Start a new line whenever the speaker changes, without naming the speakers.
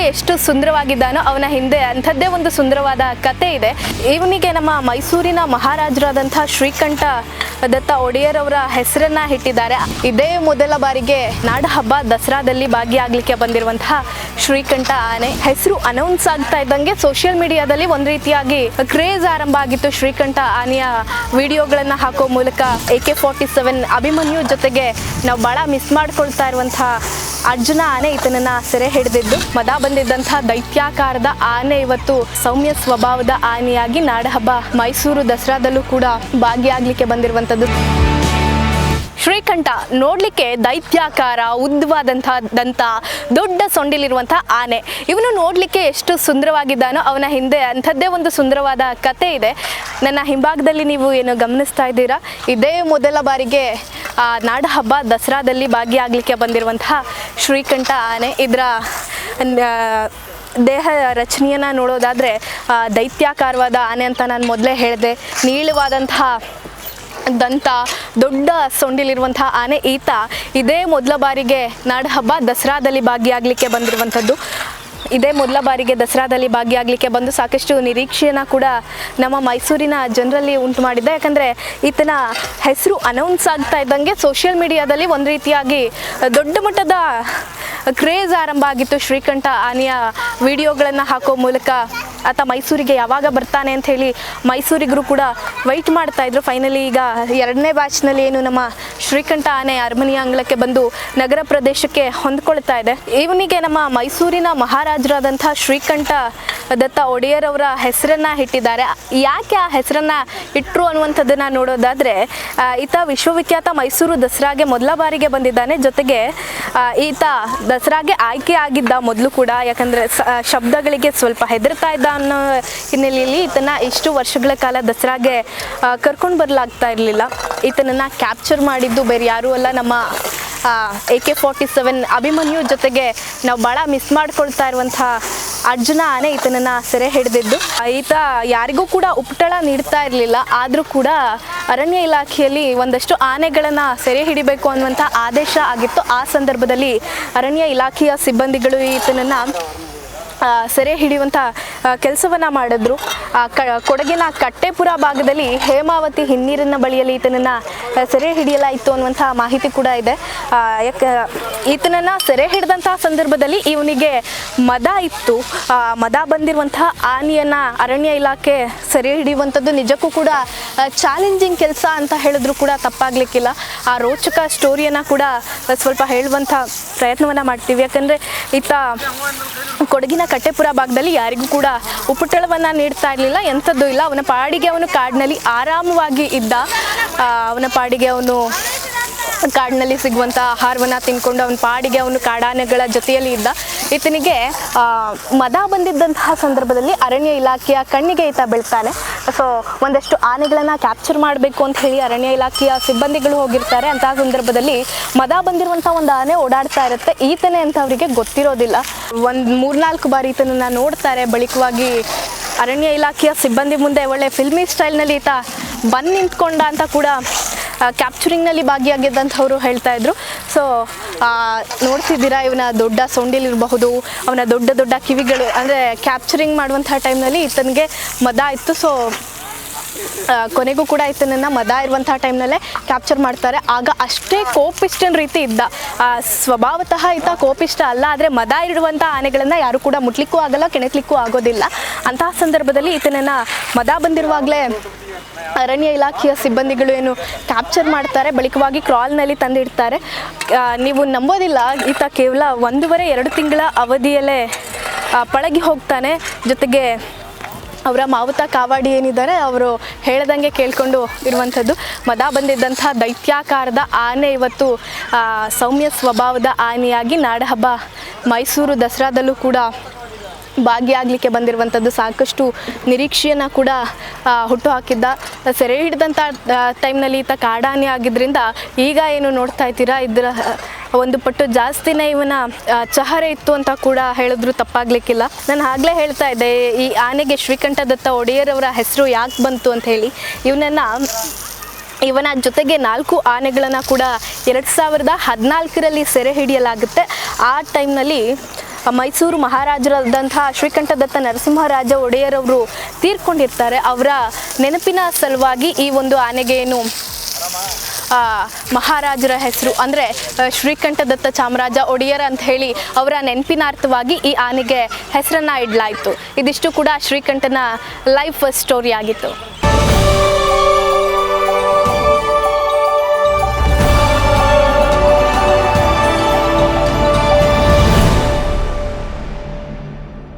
ನೋಡ್ಲಿಕ್ಕೆ ಎಷ್ಟು ಸುಂದರವಾಗಿದ್ದಾನೋ ಅವನ ಹಿಂದೆ ಅಂಥದ್ದೇ ಒಂದು ಸುಂದರವಾದ ಕತೆ ಇದೆ. ಇವನಿಗೆ ನಮ್ಮ ಮೈಸೂರಿನ ಮಹಾರಾಜರಾದಂಥ ಶ್ರೀಕಂಠ ದತ್ತ ಒಡೆಯರ್ ಅವರ ಹೆಸರನ್ನ ಇಟ್ಟಿದ್ದಾರೆ. ಇದೇ ಮೊದಲ ಬಾರಿಗೆ ನಾಡ ಹಬ್ಬ ದಸರಾದಲ್ಲಿ ಭಾಗಿಯಾಗಲಿಕ್ಕೆ ಬಂದಿರುವಂತಹ ಶ್ರೀಕಂಠ ಆನೆ ಹೆಸರು ಅನೌನ್ಸ್ ಆಗ್ತಾ ಇದ್ದಂಗೆ ಸೋಷಿಯಲ್ ಮೀಡಿಯಾದಲ್ಲಿ ಒಂದು ರೀತಿಯಾಗಿ ಕ್ರೇಜ್ ಆರಂಭ ಆಗಿತ್ತು. ಶ್ರೀಕಂಠ ಆನೆಯ ವಿಡಿಯೋಗಳನ್ನ ಹಾಕೋ ಮೂಲಕ A K forty seven Abhimanyu ಜೊತೆಗೆ ನಾವು ಬಹಳ ಮಿಸ್ ಮಾಡ್ಕೊಳ್ತಾ ಇರುವಂತಹ ಅರ್ಜುನ ಆನೆ ಈತನನ್ನ ಸೆರೆ ಹಿಡಿದಿದ್ದು, ಮದ ಬಂದಿದ್ದಂತಹ ದೈತ್ಯಾಕಾರದ ಆನೆ ಇವತ್ತು ಸೌಮ್ಯ ಸ್ವಭಾವದ ಆನೆಯಾಗಿ ನಾಡಹಬ್ಬ ಮೈಸೂರು ದಸರಾದಲ್ಲೂ ಕೂಡ ಭಾಗಿಯಾಗ್ಲಿಕ್ಕೆ ಬಂದಿರುವಂತದ್ದು ಶ್ರೀಕಂಠ, ನೋಡ್ಲಿಕ್ಕೆ ದೈತ್ಯಾಕಾರ ಉದ್ದವಾದಂತಹ ದಂತ ದೊಡ್ಡ ಸೊಂಡಿಲಿರುವಂತಹ ಆನೆ. ಇವನು ನೋಡ್ಲಿಕ್ಕೆ ಎಷ್ಟು ಸುಂದರವಾಗಿದ್ದಾನೋ ಅವನ ಹಿಂದೆ ಅಂಥದ್ದೇ ಒಂದು ಸುಂದರವಾದ ಕತೆ ಇದೆ. ನನ್ನ ಹಿಂಭಾಗದಲ್ಲಿ ನೀವು ಏನು ಗಮನಿಸ್ತಾ ಇದ್ದೀರಾ? ಇದೇ ಮೊದಲ ಬಾರಿಗೆ ಆ, ನಾಡ ಹಬ್ಬ ದಸರಾದಲ್ಲಿ ಭಾಗಿಯಾಗಲಿಕ್ಕೆ ಬಂದಿರುವಂತಹ ಶ್ರೀಕಂಠ ಆನೆ. ಇದರ ದೇಹ ರಚನೆಯನ್ನು ನೋಡೋದಾದರೆ ದೈತ್ಯಾಕಾರವಾದ ಆನೆ ಅಂತ ನಾನು ಮೊದಲೇ ಹೇಳಿದೆ. ನೀಳವಾದಂತಹ ದಂತ ದೊಡ್ಡ ಸೊಂಡಿಲಿರುವಂತಹ ಆನೆ ಈತ ಇದೇ ಮೊದಲ ಬಾರಿಗೆ ನಾಡಹಬ್ಬ ದಸರಾದಲ್ಲಿ ಭಾಗಿಯಾಗಲಿಕ್ಕೆ ಬಂದಿರುವಂಥದ್ದು. ಇದೇ ಮೊದಲ ಬಾರಿಗೆ ದಸರಾದಲ್ಲಿ ಭಾಗಿಯಾಗಲಿಕ್ಕೆ ಬಂದು ಸಾಕಷ್ಟು ನಿರೀಕ್ಷೆಯನ್ನು ಕೂಡ ನಮ್ಮ ಮೈಸೂರಿನ ಜನರಲ್ಲಿ ಉಂಟು ಮಾಡಿದ್ದೆ ಯಾಕಂದರೆ ಈತನ ಹೆಸರು ಅನೌನ್ಸ್ ಆಗ್ತಾ ಇದ್ದಂಗೆ ಸೋಷಿಯಲ್ ಮೀಡಿಯಾದಲ್ಲಿ ಒಂದು ರೀತಿಯಾಗಿ ದೊಡ್ಡ ಮಟ್ಟದ ಕ್ರೇಜ್ ಆರಂಭ ಆಗಿತ್ತು. ಶ್ರೀಕಂಠ ಆನೆಯ ವಿಡಿಯೋಗಳನ್ನು ಹಾಕೋ ಮೂಲಕ ಆತ ಮೈಸೂರಿಗೆ ಯಾವಾಗ ಬರ್ತಾನೆ ಅಂತ ಹೇಳಿ ಮೈಸೂರಿಗರು ಕೂಡ ವೈಟ್ ಮಾಡ್ತಾ ಇದ್ರು. ಫೈನಲಿ ಈಗ ಎರಡನೇ ಬ್ಯಾಚ್ನಲ್ಲಿ ಏನು ನಮ್ಮ ಶ್ರೀಕಂಠ ಆನೆ ಅರಮನೆಯ ಅಂಗಳಕ್ಕೆ ಬಂದು ನಗರ ಪ್ರದೇಶಕ್ಕೆ ಹೊಂದ್ಕೊಳ್ತಾ ಇದೆ. ಇವನಿಗೆ ನಮ್ಮ ಮೈಸೂರಿನ ಮಹಾರಾಜರಾದಂಥ ಶ್ರೀಕಂಠ ದತ್ತ ಒಡೆಯರ್ ಅವರ ಹೆಸರನ್ನ ಇಟ್ಟಿದ್ದಾರೆ. ಯಾಕೆ ಆ ಹೆಸರನ್ನ ಇಟ್ಟರು ಅನ್ನುವಂಥದ್ದನ್ನ ನೋಡೋದಾದ್ರೆ ಈತ ವಿಶ್ವವಿಖ್ಯಾತ ಮೈಸೂರು ದಸರಾಗೆ ಮೊದಲ ಬಾರಿಗೆ ಬಂದಿದ್ದಾನೆ. ಜೊತೆಗೆ ಈತ ದಸರಾಗೆ ಆಯ್ಕೆ ಆಗಿದ್ದ ಮೊದಲು ಕೂಡ, ಯಾಕಂದ್ರೆ ಶಬ್ದಗಳಿಗೆ ಸ್ವಲ್ಪ ಹೆದರ್ತಾ ಇದ್ದ ಅನ್ನೋ ಹಿನ್ನೆಲೆಯಲ್ಲಿ ಈತನ ಇಷ್ಟು ವರ್ಷಗಳ ಕಾಲ ದಸರಾಗೆ ಕರ್ಕೊಂಡು ಬರಲಾಗ್ತಾ ಇರಲಿಲ್ಲ. ಈತನನ್ನ ಕ್ಯಾಪ್ಚರ್ ಮಾಡಿದ್ದು ಬೇರೆ ಯಾರೂ ಅಲ್ಲ, ನಮ್ಮ A K forty seven Abhimanyu ಜೊತೆಗೆ ನಾವು ಭಾಳ ಮಿಸ್ ಮಾಡ್ಕೊಳ್ತಾ ಇರುವಂತಹ ಅರ್ಜುನ ಆನೆ ಈತನನ್ನ ಸೆರೆ ಹಿಡಿದಿದ್ದು. ಈತ ಯಾರಿಗೂ ಕೂಡ ಉಪಟಳ ನೀಡ್ತಾ ಇರಲಿಲ್ಲ, ಆದರೂ ಕೂಡ ಅರಣ್ಯ ಇಲಾಖೆಯಲ್ಲಿ ಒಂದಷ್ಟು ಆನೆಗಳನ್ನು ಸೆರೆ ಹಿಡಿಬೇಕು ಅನ್ನುವಂಥ ಆದೇಶ ಆಗಿತ್ತು. ಆ ಸಂದರ್ಭದಲ್ಲಿ ಅರಣ್ಯ ಇಲಾಖೆಯ ಸಿಬ್ಬಂದಿಗಳು ಈತನನ್ನು ಸೆರೆ ಹಿಡಿಯುವಂಥ ಕೆಲಸವನ್ನು ಮಾಡಿದ್ರು. ಕ, ಕೊಡಗಿನ ಕಟ್ಟೆಪುರ ಭಾಗದಲ್ಲಿ ಹೇಮಾವತಿ ಹಿನ್ನೀರಿನ ಬಳಿಯಲ್ಲಿ ಈತನನ್ನು ಸೆರೆ ಹಿಡಿಯಲಾಯಿತು ಅನ್ನುವಂಥ ಮಾಹಿತಿ ಕೂಡ ಇದೆ. ಯಾಕೆ, ಈತನನ್ನು ಸೆರೆ ಹಿಡಿದಂಥ ಸಂದರ್ಭದಲ್ಲಿ ಇವನಿಗೆ ಮದ ಇತ್ತು. ಮದ ಬಂದಿರುವಂತಹ ಆನೆಯನ್ನು ಅರಣ್ಯ ಇಲಾಖೆ ಸೆರೆ ಹಿಡಿಯುವಂಥದ್ದು ನಿಜಕ್ಕೂ ಕೂಡ ಚಾಲೆಂಜಿಂಗ್ ಕೆಲಸ ಅಂತ ಹೇಳಿದ್ರು ಕೂಡ ತಪ್ಪಾಗ್ಲಿಕ್ಕಿಲ್ಲ. ಆ ರೋಚಕ ಸ್ಟೋರಿಯನ್ನು ಕೂಡ ಸ್ವಲ್ಪ ಹೇಳುವಂಥ ಪ್ರಯತ್ನವನ್ನು ಮಾಡ್ತೀವಿ. ಯಾಕಂದರೆ ಈತ ಕೊಡಗಿನ ಕಟ್ಟೆಪುರ ಭಾಗದಲ್ಲಿ ಯಾರಿಗೂ ಕೂಡ ಉಪಟಳವನ್ನ ನೀಡ್ತಾ ಇರಲಿಲ್ಲ, ಎಂಥದ್ದು ಇಲ್ಲ. ಅವನ ಪಾಡಿಗೆ ಅವನು ಕಾಡಿನಲ್ಲಿ ಆರಾಮವಾಗಿ ಇದ್ದ ಅವನ ಪಾಡಿಗೆ ಅವನು ಕಾಡಿನಲ್ಲಿ ಸಿಗುವಂಥ ಆಹಾರವನ್ನು ತಿನ್ಕೊಂಡು ಅವನ ಪಾಡಿಗೆ ಅವನು ಕಾಡಾನೆಗಳ ಜೊತೆಯಲ್ಲಿ ಇದ್ದ. ಈತನಿಗೆ ಮದ ಬಂದಿದ್ದಂತಹ ಸಂದರ್ಭದಲ್ಲಿ ಅರಣ್ಯ ಇಲಾಖೆಯ ಕಣ್ಣಿಗೆ ಈತ ಬೀಳ್ತಾನೆ. ಸೊ ಒಂದಷ್ಟು ಆನೆಗಳನ್ನು ಕ್ಯಾಪ್ಚರ್ ಮಾಡಬೇಕು ಅಂತ ಹೇಳಿ ಅರಣ್ಯ ಇಲಾಖೆಯ ಸಿಬ್ಬಂದಿಗಳು ಹೋಗಿರ್ತಾರೆ. ಅಂತಹ ಸಂದರ್ಭದಲ್ಲಿ ಮದ ಬಂದಿರುವಂಥ ಒಂದು ಆನೆ ಓಡಾಡ್ತಾ ಇರುತ್ತೆ. ಈತನೇ ಅಂತ ಅವರಿಗೆ ಗೊತ್ತಿರೋದಿಲ್ಲ. ಒಂದು ಮೂರ್ನಾಲ್ಕು ಬಾರಿ ಈತನನ್ನ ನೋಡ್ತಾರೆ. ಬಳಿಕವಾಗಿ ಅರಣ್ಯ ಇಲಾಖೆಯ ಸಿಬ್ಬಂದಿ ಮುಂದೆ ಒಳ್ಳೆ ಫಿಲ್ಮಿ ಸ್ಟೈಲ್ನಲ್ಲಿ ಈತ ಬಂದು ನಿಂತ್ಕೊಂಡ ಅಂತ ಕೂಡ ಕ್ಯಾಪ್ಚರಿಂಗ್ನಲ್ಲಿ ಭಾಗಿಯಾಗಿದ್ದಂಥವ್ರು ಹೇಳ್ತಾ ಇದ್ರು. ಸೊ ನೋಡ್ತಿದ್ದೀರಾ ಇವನ ದೊಡ್ಡ ಸೊಂಡಿಲಿರಬಹುದು ಅವನ ದೊಡ್ಡ ದೊಡ್ಡ ಕಿವಿಗಳು, ಅಂದರೆ ಕ್ಯಾಪ್ಚರಿಂಗ್ ಮಾಡುವಂಥ ಟೈಮ್ನಲ್ಲಿ ಈತನಿಗೆ ಮದ ಇತ್ತು. ಸೊ ಕೊನೆಗೂ ಕೂಡ ಈತನನ್ನು ಮದ ಇರುವಂತಹ ಟೈಮ್ನಲ್ಲೇ ಕ್ಯಾಪ್ಚರ್ ಮಾಡ್ತಾರೆ. ಆಗ ಅಷ್ಟೇ ಕೋಪಿಷ್ಟನ್ ರೀತಿ ಇದ್ದ. ಸ್ವಭಾವತಃ ಈತ ಕೋಪಿಷ್ಟ ಅಲ್ಲ, ಆದರೆ ಮದ ಇರುವಂಥ ಆನೆಗಳನ್ನು ಯಾರು ಕೂಡ ಮುಟ್ಲಿಕ್ಕೂ ಆಗಲ್ಲ, ಕೆಣಕ್ಲಿಕ್ಕೂ ಆಗೋದಿಲ್ಲ. ಅಂತಹ ಸಂದರ್ಭದಲ್ಲಿ ಈತನನ್ನು ಮದ ಬಂದಿರುವಾಗಲೇ ಅರಣ್ಯ ಇಲಾಖೆಯ ಸಿಬ್ಬಂದಿಗಳು ಏನು ಕ್ಯಾಪ್ಚರ್ ಮಾಡ್ತಾರೆ. ಬಳಿಕವಾಗಿ ಕ್ರಾಲ್ನಲ್ಲಿ ತಂದಿಡ್ತಾರೆ. ನೀವು ನಂಬೋದಿಲ್ಲ, ಈತ ಕೇವಲ ಒಂದೂವರೆ, ಎರಡು ತಿಂಗಳ ಅವಧಿಯಲ್ಲೇ ಪಳಗಿ ಹೋಗ್ತಾನೆ. ಜೊತೆಗೆ ಅವರ ಮಾವುತ ಕಾವಾಡಿ ಏನಿದ್ದಾರೆ ಅವರು ಹೇಳ್ದಂಗೆ ಕೇಳಿಕೊಂಡು ಇರುವಂಥದ್ದು. ಮದ ಬಂದಿದ್ದಂಥ ದೈತ್ಯಾಕಾರದ ಆನೆ ಇವತ್ತು ಸೌಮ್ಯ ಸ್ವಭಾವದ ಆನೆಯಾಗಿ ನಾಡಹಬ್ಬ ಮೈಸೂರು ದಸರಾದಲ್ಲೂ ಕೂಡ ಭಾಗಿಯಾಗಲಿಕ್ಕೆ ಬಂದಿರುವಂಥದ್ದು ಸಾಕಷ್ಟು ನಿರೀಕ್ಷೆಯನ್ನು ಕೂಡ ಹುಟ್ಟು ಹಾಕಿದ್ದ ಸೆರೆ ಹಿಡಿದಂಥ ಟೈಮ್ನಲ್ಲಿ ಈತ ಕಾಡಾನೆ ಆಗಿದ್ದರಿಂದ ಈಗ ಏನು ನೋಡ್ತಾ ಇದ್ದೀರಾ? ಇದರ ಒಂದು ಪಟ್ಟು ಜಾಸ್ತಿನೇ ಇವನ ಚಹರೆ ಇತ್ತು ಅಂತ ಕೂಡ ಹೇಳಿದ್ರು, ತಪ್ಪಾಗ್ಲಿಕ್ಕಿಲ್ಲ. ನಾನು ಆಗಲೇ ಹೇಳ್ತಾ ಇದ್ದೆ, ಈ ಆನೆಗೆ ಶ್ರೀಕಂಠ ದತ್ತ ಒಡೆಯರವರ ಹೆಸರು ಯಾಕೆ ಬಂತು ಅಂತ ಹೇಳಿ. ಇವನನ್ನು, ಇವನ ಜೊತೆಗೆ ನಾಲ್ಕು ಆನೆಗಳನ್ನು ಕೂಡ ಎರಡು ಸಾವಿರದ ಹದಿನಾಲ್ಕರಲ್ಲಿ ಸೆರೆ ಹಿಡಿಯಲಾಗುತ್ತೆ. ಆ ಟೈಮ್ನಲ್ಲಿ ಮೈಸೂರು ಮಹಾರಾಜರಾದಂತಹ ಶ್ರೀಕಂಠದತ್ತ ನರಸಿಂಹರಾಜ ಒಡೆಯರವರು ತೀರ್ಕೊಂಡಿರ್ತಾರೆ. ಅವರ ನೆನಪಿನ ಸಲುವಾಗಿ ಈ ಒಂದು ಆನೆಗೆ ಏನು ಮಹಾರಾಜರ ಹೆಸರು, ಅಂದರೆ ಶ್ರೀಕಂಠದತ್ತ ಚಾಮರಾಜ ಒಡೆಯರ್ ಅಂತ ಹೇಳಿ ಅವರ ನೆನಪಿನಾರ್ಥವಾಗಿ ಈ ಆನೆಗೆ ಹೆಸರನ್ನು ಇಡಲಾಯಿತು. ಇದಿಷ್ಟು ಕೂಡ ಶ್ರೀಕಂಠನ ಲೈಫ್ ಸ್ಟೋರಿ ಆಗಿತ್ತು.